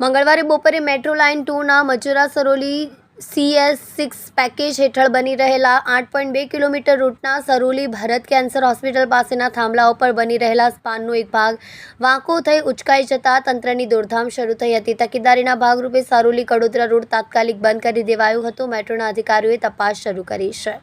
મંગળવારે બપોરે metro line ટુના Majura Saroli CS six package હેઠળ બની રહેલા આઠ પોઈન્ટ બે કિલોમીટર રૂટના સરોલી ભારત કેન્સર હોસ્પિટલ પાસેના થાંભલા ઉપર બની રહેલા સ્પાનનો એક ભાગ વાંકો થઈ ઉચકાઈ જતા તંત્રની દોડધામ શરૂ થઈ હતી. તકેદારીના ભાગરૂપે સરોલી કડોદરા રોડ તાત્કાલિક બંધ કરી દેવાયું હતું. મેટ્રોના અધિકારીઓએ તપાસ શરૂ કરી છે.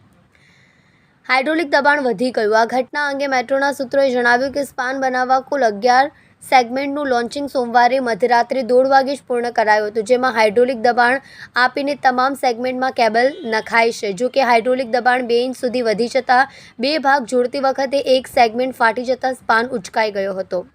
હાઇડ્રોલિક દબાણ વધી ગયું. આ ઘટના અંગે મેટ્રોના સૂત્રોએ જણાવ્યું કે સ્પાન બનાવવા કુલ અગિયાર સેગમેન્ટનું લોન્ચિંગ સોમવારે મધરાત્રે દોઢ વાગે જ પૂર્ણ કરાયું હતું, જેમાં હાઇડ્રોલિક દબાણ આપીને તમામ સેગમેન્ટમાં કેબલ નખાય છે. જો કે હાઇડ્રોલિક દબાણ બે ઇંચ સુધી વધી જતાં બે ભાગ જોડતી વખતે એક સેગમેન્ટ ફાટી જતાં સ્પાન ઉચકાઈ ગયો હતો.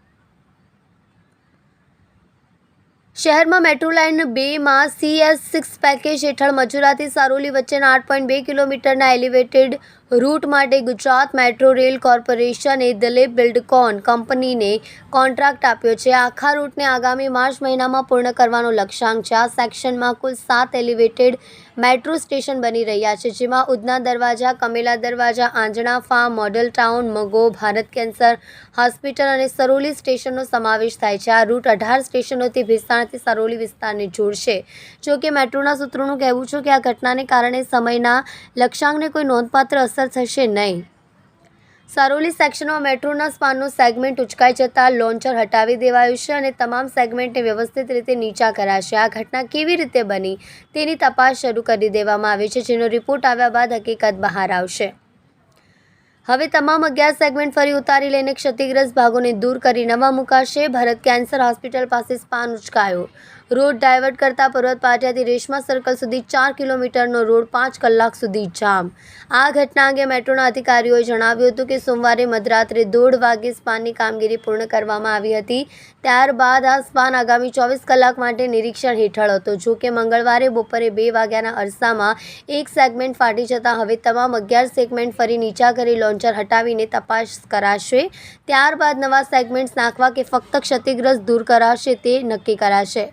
શહેરમાં મેટ્રો લાઇન બેમાં સીએસ સિક્સ પેકેજ હેઠળ મજુરાથી સારોલી વચ્ચેના આઠ પોઈન્ટ બે કિલોમીટરના એલિવેટેડ રૂટ માટે ગુજરાત મેટ્રો રેલ કોર્પોરેશને દિલીપ બિલ્ડકોન કંપનીને કોન્ટ્રાક્ટ આપ્યો છે. આખા રૂટને આગામી માર્ચ મહિનામાં પૂર્ણ કરવાનો લક્ષ્યાંક છે. આ સેક્શનમાં કુલ સાત એલિવેટેડ મેટ્રો સ્ટેશન બની રહ્યા છે, જેમાં Udhna Darwaja, Kamela Darwaja, Anjana farm, model town, મગો, Bharat cancer hospital અને સરોલી સ્ટેશનનો સમાવેશ થાય છે. આ રૂટ અઢાર સ્ટેશનોથી ભેસ્તાણથી સરોલી વિસ્તારને જોડશે જો કે મેટ્રોના સૂત્રોનું કહેવું છે કે આ ઘટનાને કારણે સમયના લક્ષ્યાંકને કોઈ નોંધપાત્ર થશે નહીં. સારોલી સેક્શનમાં મેટ્રોના સ્પાનનું સેગમેન્ટ ઉચકાઈ જતાં લોન્ચર હટાવી દેવાયું છે અને તમામ સેગમેન્ટને વ્યવસ્થિત રીતે નીચા કરાશે. આ ઘટના કેવી રીતે બની તેની તપાસ શરૂ કરી દેવામાં આવી છે, જેનો રિપોર્ટ આવ્યા બાદ હકીકત બહાર આવશે. હવે તમામ અગિયાર સેગમેન્ટ ફરી ઉતારી લઈને ક્ષતિગ્રસ્ત ભાગોને દૂર કરી નવા મુકાશે. ભરત કેન્સર હોસ્પિટલ પાસે સ્પાન ઉચકાયો રોડ ડાયવર્ટ કરતા પર્વત પાટિયાથી રેશમા સર્કલ સુધી ચાર કિલોમીટરનો રોડ પાંચ કલાક સુધી જામ. આ ઘટના અંગે મેટ્રોના અધિકારીઓએ જણાવ્યું હતું કે સોમવારે મધરાત્રે દોઢ વાગે સ્પાનની કામગીરી પૂર્ણ કરવામાં આવી હતી. ત્યારબાદ આ સ્પાન આગામી ચોવીસ કલાક માટે નિરીક્ષણ હેઠળ હતો. જો કે મંગળવારે બપોરે બે વાગ્યાના અરસામાં એક સેગમેન્ટ ફાટી જતાં હવે તમામ અગિયાર સેગમેન્ટ ફરી નીચા કરી લોન્ચર હટાવીને તપાસ કરાશે. ત્યારબાદ નવા સેગમેન્ટ્સ નાખવા કે ફક્ત ક્ષતિગ્રસ્ત દૂર કરાશે તે નક્કી કરાશે.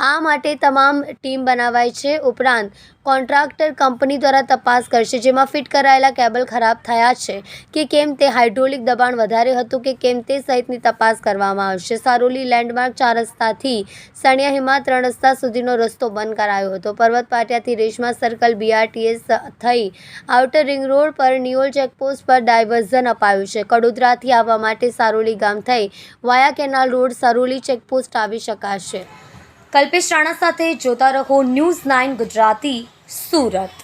આ માટે તમામ ટીમ બનાવાય છે. ઉપરાંત, કોન્ટ્રાક્ટર કંપની દ્વારા તપાસ કરશે, જેમાં ફિટ કરાયેલા કેબલ ખરાબ થયા છે કે કેમ તે હાઇડ્રોલિક દબાણ વધારે હતું કે કેમ તે સહિતની તપાસ કરવામાં આવશે. સારોલી લેન્ડમાર્ક ચાર રસ્તાથી સણિયા હિમા ત્રણ રસ્તા સુધીનો રસ્તો બંધ કરાયો હતો. પર્વત પાટિયાથી રેશમા સર્કલ બીઆરટીએસ થઈ આઉટર રિંગ રોડ પર નિયોલ ચેકપોસ્ટ પર ડાયવર્ઝન અપાયું છે. કડોદરાથી આવવા માટે સારોલી ગામ થઈ via canal road Saroli checkpost આવી શકાશે. કલ્પેશ રાણા સાથે જોતા રહો ન્યૂઝ નાઇન ગુજરાતી સુરત.